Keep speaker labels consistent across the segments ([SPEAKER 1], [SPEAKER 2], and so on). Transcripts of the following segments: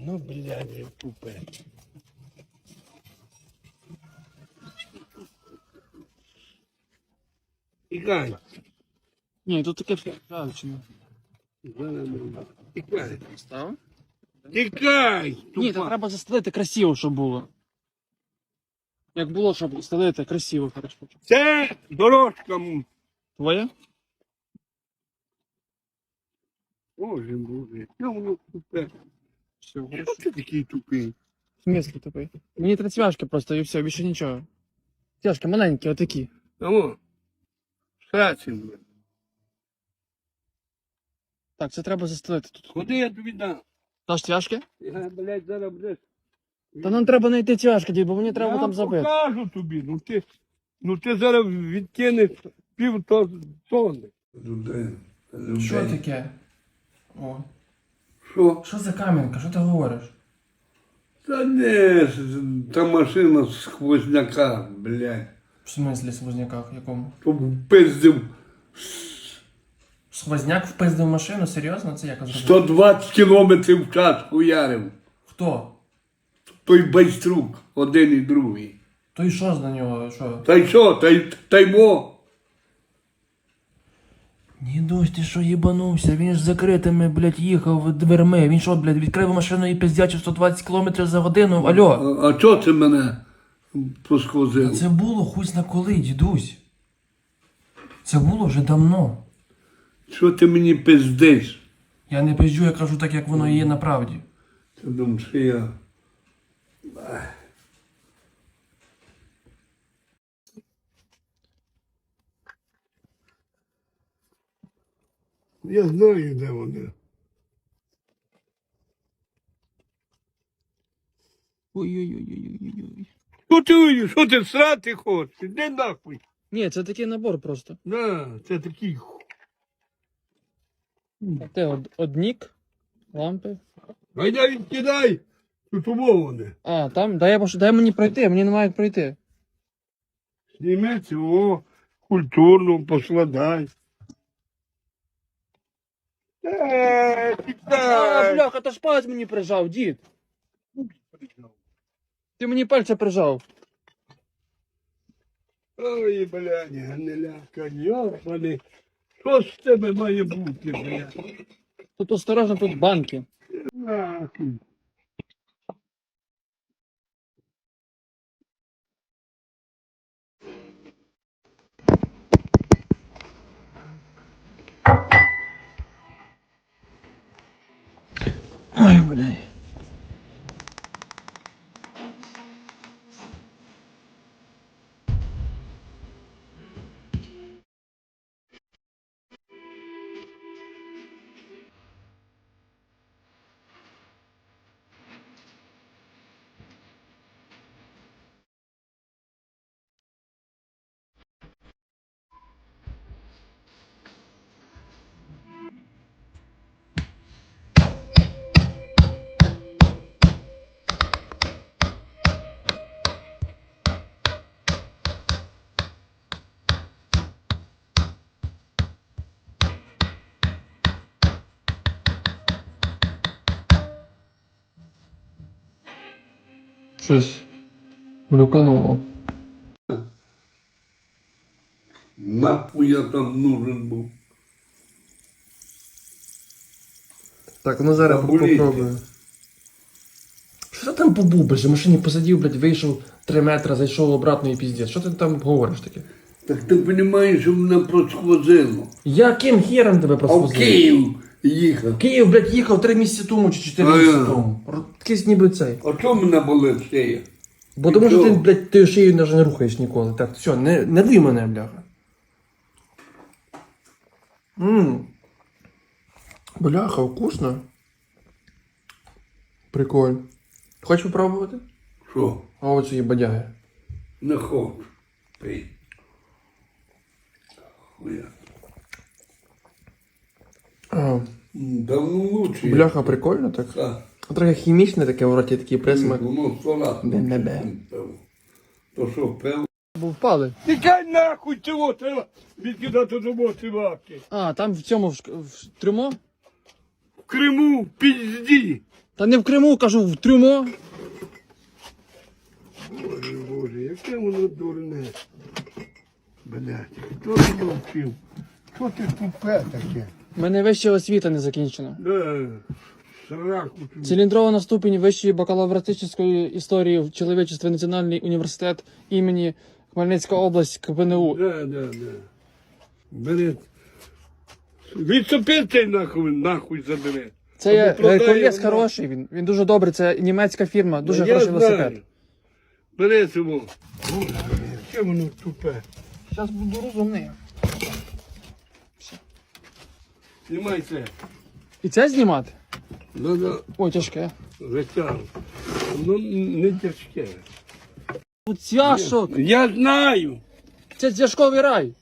[SPEAKER 1] Ну, блядь, тупе. Тікай.
[SPEAKER 2] Ні, тут таке правильно.
[SPEAKER 1] Тікай.
[SPEAKER 2] Став?
[SPEAKER 1] Тікай!
[SPEAKER 2] Ні,
[SPEAKER 1] тупа.
[SPEAKER 2] так треба застелити красиво, щоб було. Як було, щоб стелити красиво, хорошо.
[SPEAKER 1] Це дорожка. м.
[SPEAKER 2] Твоє?
[SPEAKER 1] Боже, боже, я воно тупе.
[SPEAKER 2] Все, хорошо.
[SPEAKER 1] ти такий тупий?
[SPEAKER 2] Сміски тупий. Мені три цвяшки просто і все, більше нічого. Цвяшки маленькі, отакі.
[SPEAKER 1] Тому, Шацін, блядь.
[SPEAKER 2] Так, це треба застелити тут.
[SPEAKER 1] Куди я тобі дам?
[SPEAKER 2] Даш цвяшки?
[SPEAKER 1] Я, блядь, зараз, блядь.
[SPEAKER 2] Та нам треба знайти цвяшки, дід, бо мені треба
[SPEAKER 1] я
[SPEAKER 2] там забити.
[SPEAKER 1] покажу тобі, ну ти, ну ти зараз відтянеш пів то- тонни.
[SPEAKER 2] Що таке? О.
[SPEAKER 1] Що?
[SPEAKER 2] Що за камінка? Що ти говориш?
[SPEAKER 1] Та не, та машина з сквозняка, блядь.
[SPEAKER 2] В смислі в возняках якому?
[SPEAKER 1] То пиздив
[SPEAKER 2] Сквозняк впиздив машину? Серйозно? Це як зробити?
[SPEAKER 1] 120 кілометрів в час хуярив.
[SPEAKER 2] Хто?
[SPEAKER 1] Той байструк, один і другий.
[SPEAKER 2] То і що з на нього? Що?
[SPEAKER 1] Та й що, та й, та й мо.
[SPEAKER 2] Дідусь, ти що їбанувся? Він ж закритими, блядь, їхав дверми. Він що, блядь, відкрив машину і пиздячив 120 км за годину. Алло.
[SPEAKER 1] А, а чого це мене посквозило?
[SPEAKER 2] Це було хуй на коли, дідусь. Це було вже давно.
[SPEAKER 1] Що ти мені пиздиш?
[SPEAKER 2] Я не пизджу, я кажу так, як воно є на правді.
[SPEAKER 1] Ти думаєш, що я. Я знаю, де вони.
[SPEAKER 2] Ой-ой-ой-ой-ой-ой.
[SPEAKER 1] Що ти, що ти срати хочеш? Іди нахуй.
[SPEAKER 2] Ні, це такий набор просто.
[SPEAKER 1] На, це такий. ху-
[SPEAKER 2] Те од, однік, лампи.
[SPEAKER 1] Гайда відкидай. Тут умоване.
[SPEAKER 2] А, там, дай, я, пош- дай мені пройти, мені немає як пройти.
[SPEAKER 1] Зніми цього культурно поскладай. Е,
[SPEAKER 2] А,
[SPEAKER 1] тікай.
[SPEAKER 2] бляха, та ж палець мені прижав, дід. Ти мені пальця прижав.
[SPEAKER 1] Ой, блядь, гниляка, йобаний. Що з тебе має бути, блядь?
[SPEAKER 2] Тут осторожно, тут банки.
[SPEAKER 1] Нахуй.
[SPEAKER 2] Ой, Щось глюкануло.
[SPEAKER 1] Нахуй я там нужен був.
[SPEAKER 2] Так, ну зараз попробую. Що ти там побув, блядь, в машині посадив, блядь, вийшов 3 метри, зайшов обратно і піздець. Що ти там говориш таке?
[SPEAKER 1] Так ти розумієш, що мене просквозило.
[SPEAKER 2] Яким хером тебе
[SPEAKER 1] А в
[SPEAKER 2] просто
[SPEAKER 1] Київ їхав.
[SPEAKER 2] Київ, блядь, їхав 3 місяці тому чи 4
[SPEAKER 1] А
[SPEAKER 2] місяці тому. Такий ніби цей.
[SPEAKER 1] А чого мене болить шея?
[SPEAKER 2] Бо тому що ти, блядь, ти шию навіть не рухаєш ніколи. Так, все, не, не дуй мене, бляха. Ммм. Бляха, вкусно. Прикольно. Хочеш попробувати?
[SPEAKER 1] Що?
[SPEAKER 2] А ось є бодяги.
[SPEAKER 1] Не хочу. Пий. Хуя.
[SPEAKER 2] А,
[SPEAKER 1] Давно лучше.
[SPEAKER 2] бляха, прикольно так.
[SPEAKER 1] Так.
[SPEAKER 2] Трохи хімічне таке в роті такий присмак.
[SPEAKER 1] Воно раз.
[SPEAKER 2] Бе-бе-бе.
[SPEAKER 1] То що, пив?
[SPEAKER 2] Бо впали.
[SPEAKER 1] Тікай нахуй цього треба відкидати до боти лапки.
[SPEAKER 2] А, там в цьому в, шк- в трюмо?
[SPEAKER 1] В Криму в пізді.
[SPEAKER 3] Та не в Криму, кажу, в трюмо.
[SPEAKER 1] Боже, боже, яке воно дурне. Блядь, хто тебе вчив? Що ти тупе таке?
[SPEAKER 3] У мене вища освіта не закінчена.
[SPEAKER 1] Да, сраку тобі.
[SPEAKER 3] Циліндрована ступінь вищої бакалавратичної історії в чоловічества Національний університет імені Хмельницька область КПНУ.
[SPEAKER 1] Да, да, да. Бери. Відсопи цей нахуй, нахуй забери.
[SPEAKER 3] Це є
[SPEAKER 1] його.
[SPEAKER 3] хороший, він, він дуже добрий, це німецька фірма, дуже
[SPEAKER 1] Я
[SPEAKER 3] хороший
[SPEAKER 1] знаю.
[SPEAKER 3] велосипед.
[SPEAKER 1] Бери цього. Боже, воно тупе.
[SPEAKER 3] Зараз буду розумний.
[SPEAKER 1] Знімай це.
[SPEAKER 3] І це знімати?
[SPEAKER 1] Надо
[SPEAKER 3] Ой, тяжке.
[SPEAKER 1] витягнути. Воно не тяжке.
[SPEAKER 3] У цяшок!
[SPEAKER 1] Я знаю.
[SPEAKER 3] Це тяжковий рай.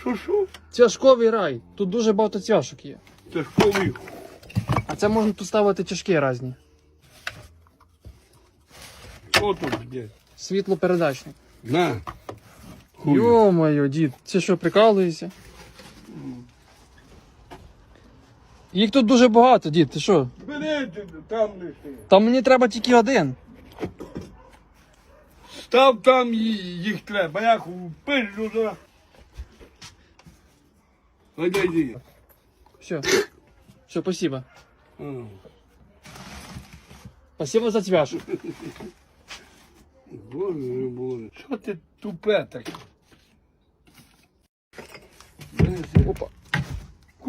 [SPEAKER 1] Що що?
[SPEAKER 3] Тяжковий рай. Тут дуже багато цяшок є.
[SPEAKER 1] Тяжковий.
[SPEAKER 3] А це можна тут ставити тяжкі різні.
[SPEAKER 1] Що тут є?
[SPEAKER 3] Світлопередачник.
[SPEAKER 1] На. Хуй.
[SPEAKER 3] Йо-моє, дід, це що, прикалуєшся? Їх тут дуже багато, дід, ти що?
[SPEAKER 1] Бери там лиши.
[SPEAKER 3] Там мені треба тільки один.
[SPEAKER 1] Став там ї- їх треба. Я ху- пизду за. Гайдай йди.
[SPEAKER 3] Все. Все, спасибо. Спасибо за цвяшок.
[SPEAKER 1] Боже, боже. Що ти тупе таке?
[SPEAKER 3] Опа.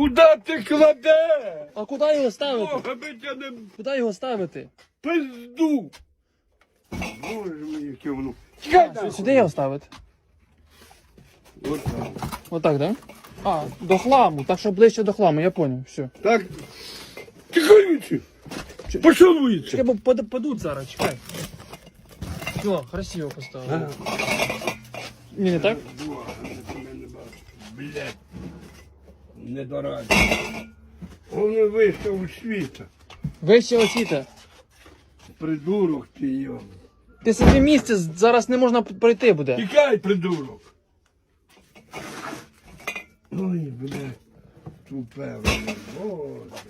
[SPEAKER 1] Куда ти кладеш?
[SPEAKER 3] А куди його ставити?
[SPEAKER 1] Бога би тебе не
[SPEAKER 3] Куди його ставити?
[SPEAKER 1] пизду. Боже мій, яке воно. Чекай там.
[SPEAKER 3] Сюди його ставити.
[SPEAKER 1] От так.
[SPEAKER 3] Отак, да? А, до хламу, так що ближче до хламу, я понял, все.
[SPEAKER 1] Так. Тихонючи. Пошов вулицю.
[SPEAKER 3] Чекай, бо пад- падуть зараз, чекай. Все, красиво поставили. Ні, не так?
[SPEAKER 1] Блять. Недораді. Он вийшов у світа.
[SPEAKER 3] Вище освіта.
[SPEAKER 1] Придурок ти його.
[SPEAKER 3] Ти собі місце зараз не можна пройти буде.
[SPEAKER 1] Тікай, придурок. Ой, блядь. Тупе, воно, боже.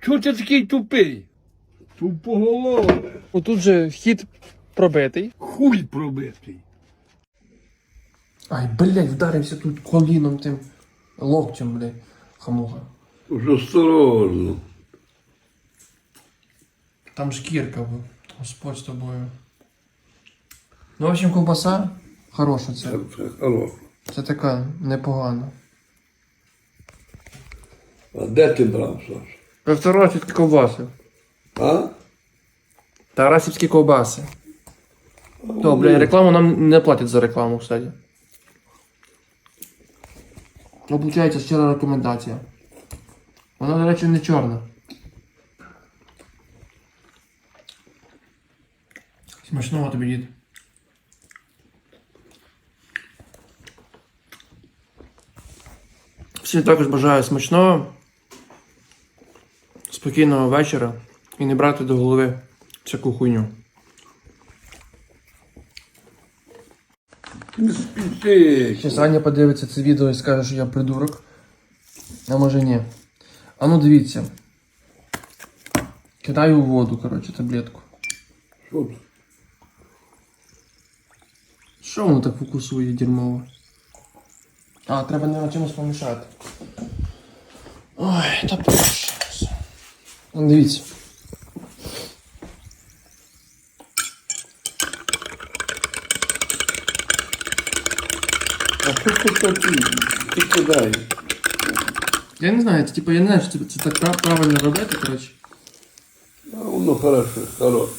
[SPEAKER 1] Чого ти такий тупий? Тупоголове.
[SPEAKER 3] Отут же вхід пробитий.
[SPEAKER 1] Хуй пробитий.
[SPEAKER 2] Ай, блядь, вдарився тут коліном тим локтем, блядь, хамуха.
[SPEAKER 1] Уж осторожно.
[SPEAKER 2] Там шкірка, бо Господь з тобою. Ну, в общем, ковбаса хороша це.
[SPEAKER 1] Це хорошо.
[SPEAKER 2] Це така непогана.
[SPEAKER 1] А де ти брав, Саш?
[SPEAKER 2] Півторасівські ковбаси.
[SPEAKER 1] А?
[SPEAKER 2] Тарасівські ковбаси. То, бля, рекламу нам не платять за рекламу, кстати. Обучається щира рекомендація. Вона, до речі, не чорна. Смачного тобі, дід. Всім також бажаю смачного, спокійного вечора і не брати до голови всяку хуйню.
[SPEAKER 1] Не спіши.
[SPEAKER 2] Щас Аня подивиться це відео і скаже, що я придурок. А може ні. А ну дивіться. Кидаю у воду, коротше, таблетку.
[SPEAKER 1] Що?
[SPEAKER 2] Що воно так фокусує дерьмово? А, треба не на чимось помішати. Ой, та прошу. Дивіться.
[SPEAKER 1] що ти такий? Ти кидай.
[SPEAKER 2] Я не знаю, це, типу, я не знаю, що це, це так прав- правильно робити, коротше.
[SPEAKER 1] А воно хорошо, хорошо.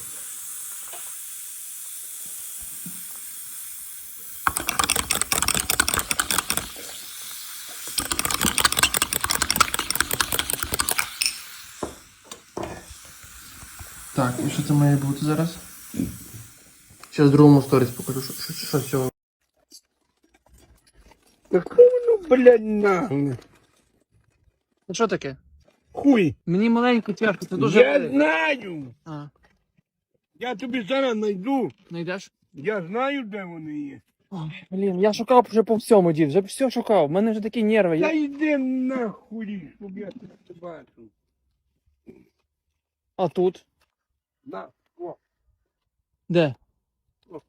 [SPEAKER 2] Так, і що це має бути зараз? Зараз другому сторіс покажу, що, що, що з цього.
[SPEAKER 1] Так воно, блядь, нагле.
[SPEAKER 3] Ну що таке?
[SPEAKER 1] Хуй.
[SPEAKER 3] Мені маленьку тяжко, це дуже.
[SPEAKER 1] Я
[SPEAKER 3] велике.
[SPEAKER 1] знаю.
[SPEAKER 3] А,
[SPEAKER 1] Я тобі зараз знайду.
[SPEAKER 3] знайдеш?
[SPEAKER 1] Я знаю, де вони є.
[SPEAKER 2] Ой, Блін, я шукав вже по всьому, дід, вже все шукав. У мене вже такі нерви.
[SPEAKER 1] Та
[SPEAKER 2] Я...
[SPEAKER 1] йди нахуй, щоб я тебе не бачив.
[SPEAKER 2] А тут?
[SPEAKER 1] На, о,
[SPEAKER 2] Де?
[SPEAKER 1] О.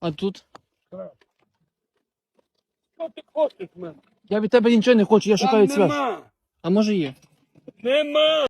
[SPEAKER 2] А тут?
[SPEAKER 1] крав. Що ти хочеш мене?
[SPEAKER 2] Я від тебе нічого не хочу, я шукаю цвях.
[SPEAKER 1] нема.
[SPEAKER 2] А може є?
[SPEAKER 1] Нема.